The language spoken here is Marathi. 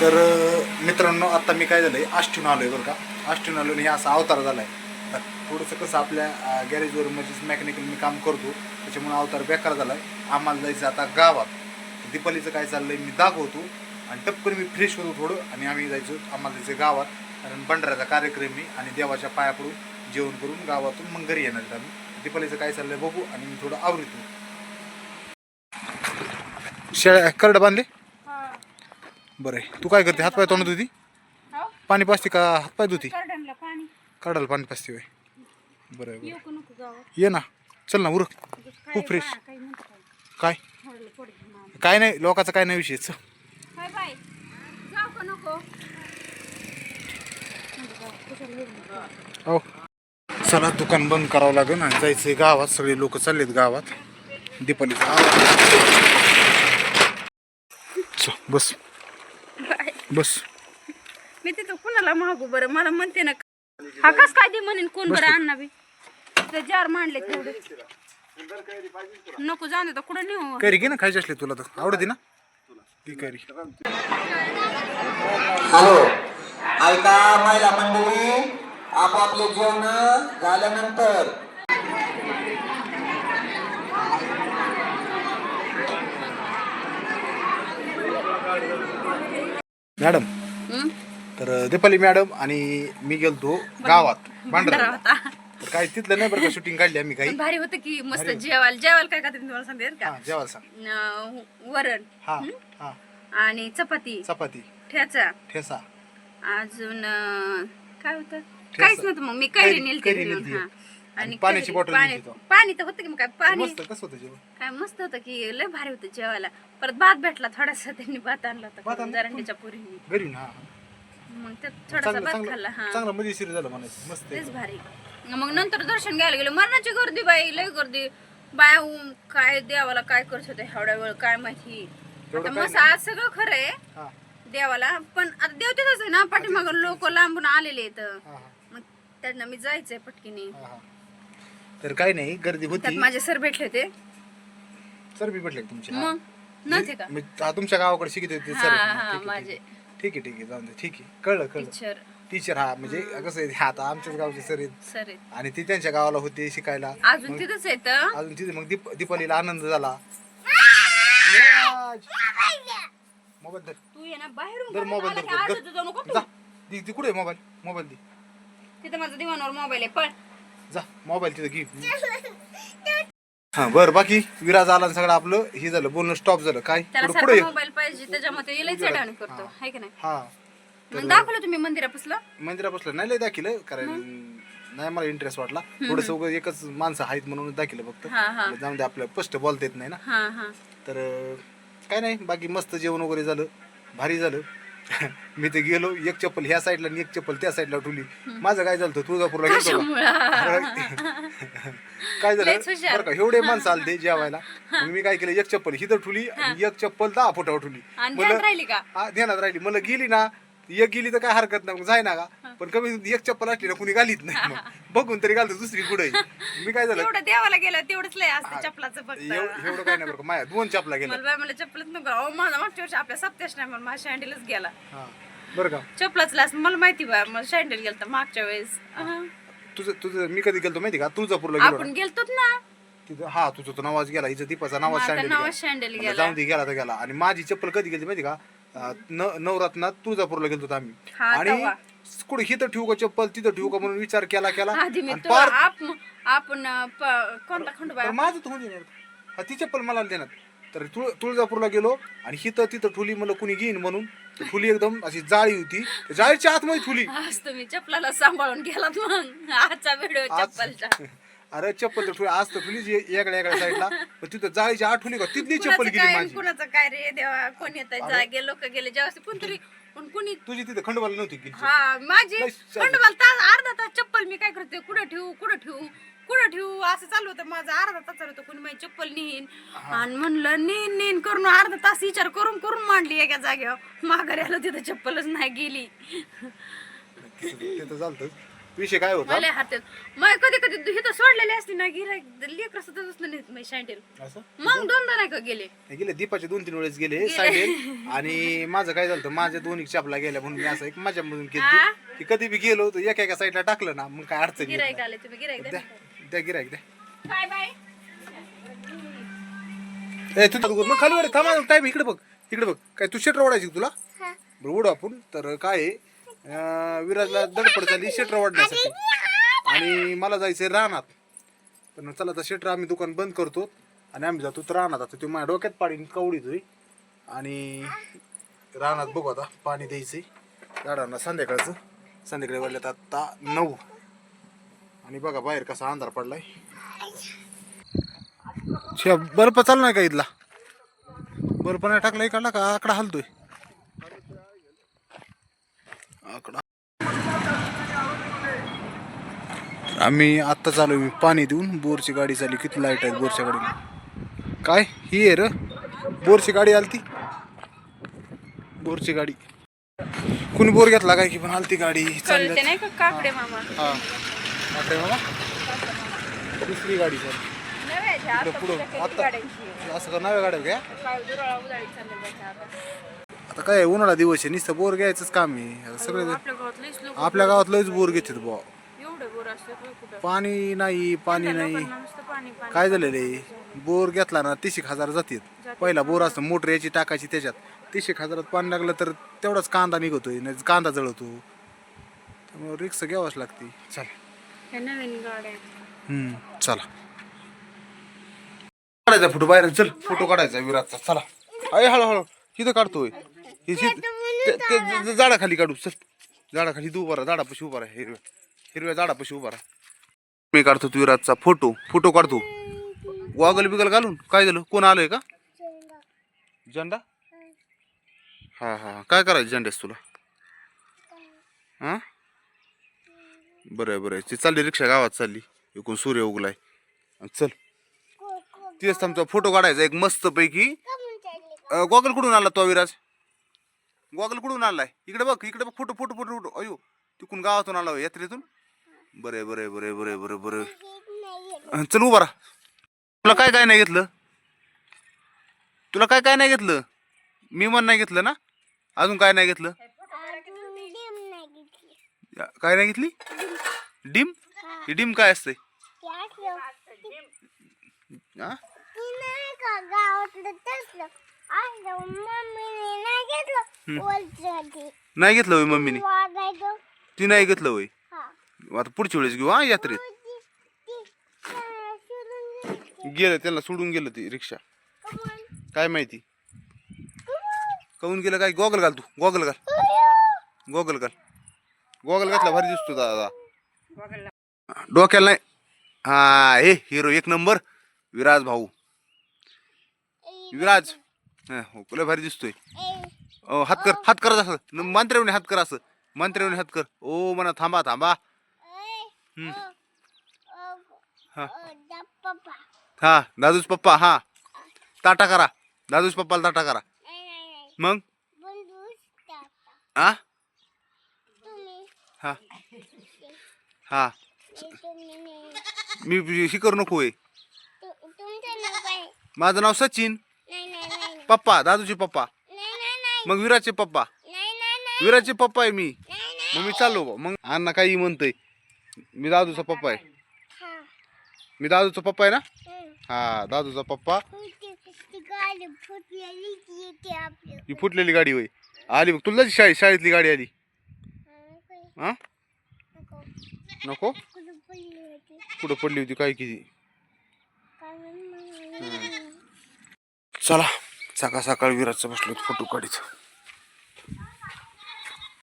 तर मित्रांनो आता मी काय झालं आहे आष्टून आलो आहे बरं का. आष्टीन आलो हे असा अवतार झालाय. तर थोडंसं कसं आपल्या गॅरेजवर म्हणजे मेकॅनिकल मी काम करतो त्याच्यामुळे अवतार बेकार झाला आहे आम्हाला जायचं आता गावात. दीपालीचं काय चाललं आहे मी दाखवतो. आणि टपकन मी फ्रेश होतो थोडं आणि आम्ही जायचो आम्हाला जायचं गावात. कारण भंडाऱ्याचा कार्यक्रम मी आणि देवाच्या पाया पडून जेवण करून गावातून मग घरी येणार आम्ही. दीपालीचं काय चाललं आहे बघू आणि मी थोडं आवडतो शेळ्या करड बांधले? बरं आहे. तू काय करते? हातपाय तोंडत होती पाणी पाजते का? हातपाय धुती? गार्डनला पाणी. काढायला पाणी पाजते होय. बरं आहे, बरं येऊ का नको गावात? ये ना. चल ना उरक. काय खूप फ्रेश बा, काय म्हणतो काय? नाही लोकांचा काय नाही विषय. चल. काय बाय जाऊ का नको? नको जाऊ. कशाला येऊ? हो. चला दुकान बंद करावं लागेल आणि जायचंय गावात. सगळे लोक चाललेत गावात. दीपालीचा आवाज. चल, बस. बस. मी तिथं कुणाला मागू बरं? मला म्हणते ना हा कस काय दे म्हणेन कोण बरं अण्णा बी? ते जार मांडले तेवढे. नको जाऊ दे तर कुठं नेऊ? कैरी घे ना खायची असली तुला तर. आवडते ना? ती कैरी. हॅलो. ऐका महिला मंडळी आपापले जेवण झाल्यानंतर मॅडम. हं? तर दीपाली मॅडम आणि मी गेलतो गावात भंडारा भांडरा होता. तर काही तिथलं नाही बरं का शूटिंग काढली आम्ही काही. पण भारी होतं की मस्त जेवायला जेवायला काय खाते तुम्हाला सांगते बरं हा जेवायला सांग. का अं, वरण. हा हा. आणि चपाती. चपाती. ठेचा. ठेसा अजून अं, काय होतं? काहीच नव्हतं मग. मी कैरी कैरी- नेलती कैरी घेऊन, नेलती. हा. आणि पाण्याची कैरी- बॉटल पाणी नेलती तो. पाणी तर होतं की मग काय? पाणी मस्त कसं होतं जेवण? काय मस्त होतं की लय भारी होतं जेवायला. परत भात भेटला थोडासा त्यांनी भात आणला भात होता आणला? जरांडीच्या पुरीने. घरी ना? मग त्यात थोडासा चांगलं भात खाल्ला चांगलं हा. चांगलं मजेशीर झालं म्हणायचं. मस्त तेच. भारी. मग नंतर दर्शन घ्यायला गेलो. मरणाची गर्दी बाई लय गर्दी. बाय ऊन, काय देवाला काय करत होते एवढ्या वेळ काय माहिती. तेवढं आता काय मस्त आज सगळं खरं आहे हा. देवाला. पण आता देव तिथंच आहे ना पाठीमाग लोक लांबून आलेले आहेत. हा हा. मग त्यांना मी जायचंय पटकीने. हा, हा. तर काय नाही गर्दी त्यात होती. माझे सर भेटले होते. सर बी भेटले तुमचे? हा. मग? नव्हते का? मी- हा, तुमच्या गावाकडे शिकत होते हा, सर. हा, ठीक आहे, माझे. ठीक आहे. ठीक जाऊन दे. ठीक आहे. कळलं कळलं. टीचर टीचर हा म्हणजे कसं आहे हा आता आमच्याच गावचे सर आहेत. सर आहेत. आणि ती त्यांच्या गावाला होते शिकायला. अजून तिथंच येत अजून तिथे मग दीप दीपालीला आनंद झाला. मोबाईल धर तू ये ना बाहेरून धर मोबाईल धर धर, जाऊ नको धर. जा. तू. दी ती कुठे आहे मोबाईल मोबाईल दे. तिथं माझा दिवाणावर मोबाईल आहे पण जा. मोबाईल तिथं घे. हा बर बाकी विराज आला आणि सगळं आपलं हे झालं बोलणं स्टॉप झालं. काय? त्याला पुढे पुढे सारखा मोबाईल पाहिजे त्याच्यामध्ये करतो की नाही? हा. मग दाखवलं तुम्ही मंदिरापासलं? मंदिरापासून नाही लय दाखिलं कारण नाही मला इंटरेस्ट वाटला. थोडस एकच माणसं आहेत म्हणून दाखिलं फक्त. हा हा. जाऊन दे स्पष्ट बोलता येत नाही ना. हा हा. तर अं, काय नाही बाकी मस्त जेवण वगैरे झालं भारी झालं. मी ते गेलो एक चप्पल ह्या साईडला आणि एक चप्पल त्या साईडला ठेवली माझं काय झालं होतं, तुळजापूरला गेलो काय झालं. बरं का? एवढे माणसं आलते जेवायला. मग मी काय केलं एक चप्पल हिथं ठुली आणि एक चप्पल दहा फुटावर ठुली. हा ध्यानात राहिली. मला गेली ना एक गेली तर काय हरकत नाही मग जाय ना का पण कमी एक चप्पल असली ना कुणी घालीत नाही मग. बघून तरी घालतो दुसरी पुढे मी काय झालं? देवाला गेलं तेवढंच लय असतं चपलाचं फक्त. एव- एवढं काय नाही बरं का. दोन चपला गेल्या मला बाय मला चप्पलच नको अहो माझा मागच्या वर्षी आपल्या सप्त्याच नाही मला माझ्या शँडलच गेला. हा. बरं का? चपलाच लास मला माहिती बा मला शँडल गेलं मागच्या वेळेस. अहं. तुझं तुझं मी कधी गेलतो माहिती का? तुळजापूरला गेलो. आपण गेलतोच ना. तिथं हा तुझं तो नावाज गेला. हिचं दीपाचा नावाज शँडल गेला. जाऊन गेला तर गेला. आणि माझी चप्पल कधी गेली माहिती का? न- नवरात्रात तुळजापूरला गेलो आम्ही. हा, आणि. कुठे हिथं ठेवू का चप्पल तिथं ठेवू का म्हणून विचार केला केला. आधी मी आणि तू पार आप- आपण अं, प- कोणता खंडोबा? तर माझं तर होऊन हा ती चप्पल मला देणार. तर तुळ तुळजापूरला गेलो आणि हिथं तिथं ठुली मला कुणी घेईन म्हणून. तर ठुली एकदम अशी जाळी होती. त्या जाळीच्या आतमध्ये ठुली. आज तुम्ही चपलाला सांभाळून गेलात मग. आजचा व्हिडिओ आज- चप्पलचा. अरे चप्पल तर ठुली आज तर जी वेगळ्या वेगळ्या साईडला. पण तिथं जाळीच्या आत ठुली का? तिथली चप्पल कुणाचं गेली काय माझी? कुणाचं काय रे देवा कोण येत जागे लोक गेले जेव्हा कोणतरी पण कुणी तुझी तिथं खंडोबाला नव्हती गेली हा माझी. खंडोबाला तास अर्धा तास चप्पल मी काय करते? कुठं ठेवू कुठं ठेवू कुठं ठेवू? असं चालू होतं माझं अर्धा तास चालू होतं कुणी माझी चप्पल नेईन. आणि म्हणलं नेन नेन करून अर्धा तास विचार करून करून मांडली एका जागेवर. माघारी आलो तिथं चप्पलच नाही गेली. तिथं तिथं चालतं विषय काय होता? मला हातात मग कधी कधी हे तर सोडलेले असते ना गिराईक लेकर सुद्धा दुसरं नाहीत मी सँडेल असं? मग दोनदा नाही का गेले? हे गेले दीपाचे दोन तीन वेळेस गेले साईड आणि माझं काय झालं माझ्या दोन्ही चपला गेल्या म्हणून मी असं एक मजा म्हणून हा? केली की कधी बी गेलो तर एका एका साईडला टाकलं ना मग काय अडचण येत गिराईक नाही. आले तुम्ही गिराईक द्या. द्या गिराईक द्या. Bye bye. ए तू मग खाली वर थांबा टाईम इकडे बघ इकडे बघ. काय तू शेटर ओढायची का तुला? बरं उडू आपण. तर काय आहे, अं, विराजला दडपड झाली शेटर वाढण्यासाठी आणि मला जायचंय रानात. पण चला तर शेटर आम्ही दुकान बंद करतो आणि आम्ही जातो तर रानात. आता ते माझ्या डोक्यात पाणी इतका उडीतोय आणि रानात बघू आता पाणी द्यायचंय. झाडांना संध्याकाळचं. संध्याकाळी वाजल्यात आता नऊ. आणि बघा बाहेर कसा अंधार पडलाय. छे, बर्फ चालू नाही का इथला? बर्फ नाही टाकला इकडला का आकडा हलतोय. आकडा. आम्ही आत्ता चालू मी पाणी देऊन बोरची गाडी चालली. किती लाइट आहेत बोरच्या गाडीला? काय? ही आहे र? बोरची गाडी आलती? बोरची गाडी. कुणी बोर घेतला काय की पण आलती गाडी? नाही का? काकडे मामा. हा. मामा? दुसरी गाडी चालली. पुढं. कुठं काही आता गाड्यांची असं का नव्या गाड्या घ्या आता. काय उन्हाळा दिवस आहे नुसतं बोर घ्यायचंच काम आहे. आता सगळे आपल्या गावात लईच लोक आपल्या गावात लयच बोर घेतात बुवा. एवढे बोर असते कुठं? पाणी नाही पाणी नाही. लोकांना नुसतं पाणी पाणी काय झालेलं आहे? बोर घेतला ना तीस एक हजार जातात पहिला बोर असतो मोटर याची टाकायची त्याच्यात. तीस एक हजारात पाणी लागलं तर तेवढाच कांदा निघतोय नाही कांदा जळतो. त्यामुळे रिक्स घ्यावाच लागते. चल. हे नवीन गाड्या आहेत. हम्म चला. काढायचा फोटो बाहेर चल फोटो काढायचा विराटचा चला. अय हळूहळू इथं काढतोय. हे शी- ते- झाडाखाली काढू. चल. झाडाखाली तू उभा राहा. झाडापाशी उभा राहा. हिरव्या हिरव्या झाडापाशी उभा राहा. मी काढतो तू विराटचा फोटो. फोटो काढतो. गॉगल बिगल घालून. काय झालं? कोण आलोय का? झेंडा? हा हा काय करायचं झेंड्यास तुला? हा? बरं आहे, बरं. आहे. ती चालली रिक्षा गावात चालली. इकडून सूर्य उगलाय. आणि चल. तेच आमचा फोटो काढायचा एक मस्त पैकी. गॉगल कुठून आला तो विराज गॉगल कुठून आलाय इकडे बघ इकडे बघ फोटो फोटो फोटो फोटो. अयो तिकडून गावातून आला यात्रेतून. बरे बरे बरे बरे बरे बरे. चल उभा राहा. तुला काय काय नाही घेतलं? तुला काय काय नाही घेतलं? मी मन नाही घेतलं ना? अजून काय नाही घेतलं? काय नाही घेतली? डिम? ही डिम काय असते? हा? नाही घेतलं. होय मम्मीने? ती नाही घेतलं होय? आता पुढच्या वेळेस घेऊ हा यात्रेत. गेलं त्याला सोडून गेलं ती रिक्षा. काय माहिती? काहून गेलं काय? गॉगल घाल तू. गॉगल घाल. गॉगल घाल. गॉगल घातला भारी दिसतो दादा. डोक्याला नाही. हा हे हिरो एक नंबर. विराज भाऊ. विराज. लय भारी दिसतोय. ओ हात कर हात कर असं. हात कर असं. मंत्र्यावणी हात कर. ओ म्हणा थांबा थांबा. हा. हा दादूच पप्पा हा. टाटा करा. दादूच पप्पाला टाटा करा. मग? हा हा. हा. मी ही करू नको होय. माझं नाव सचिन. पप्पा दादूचे पप्पा. मग विराजचे पप्पा. विराजचे पप्पा आहे मी. मग मी चाललो. मग अण्णा काही म्हणतोय. मी दादूचा पप्पा आहे. मी दादूचा पप्पा आहे ना? हा दादूचा पप्पा. ही फुटलेली गाडी होय. आली मग तुला शाळेत शाळेतली गाडी आली. हा नको. कुठं पडली होती? काय किती चला. सकाळ सकाळ विराजचं बसलो फोटो काढायचं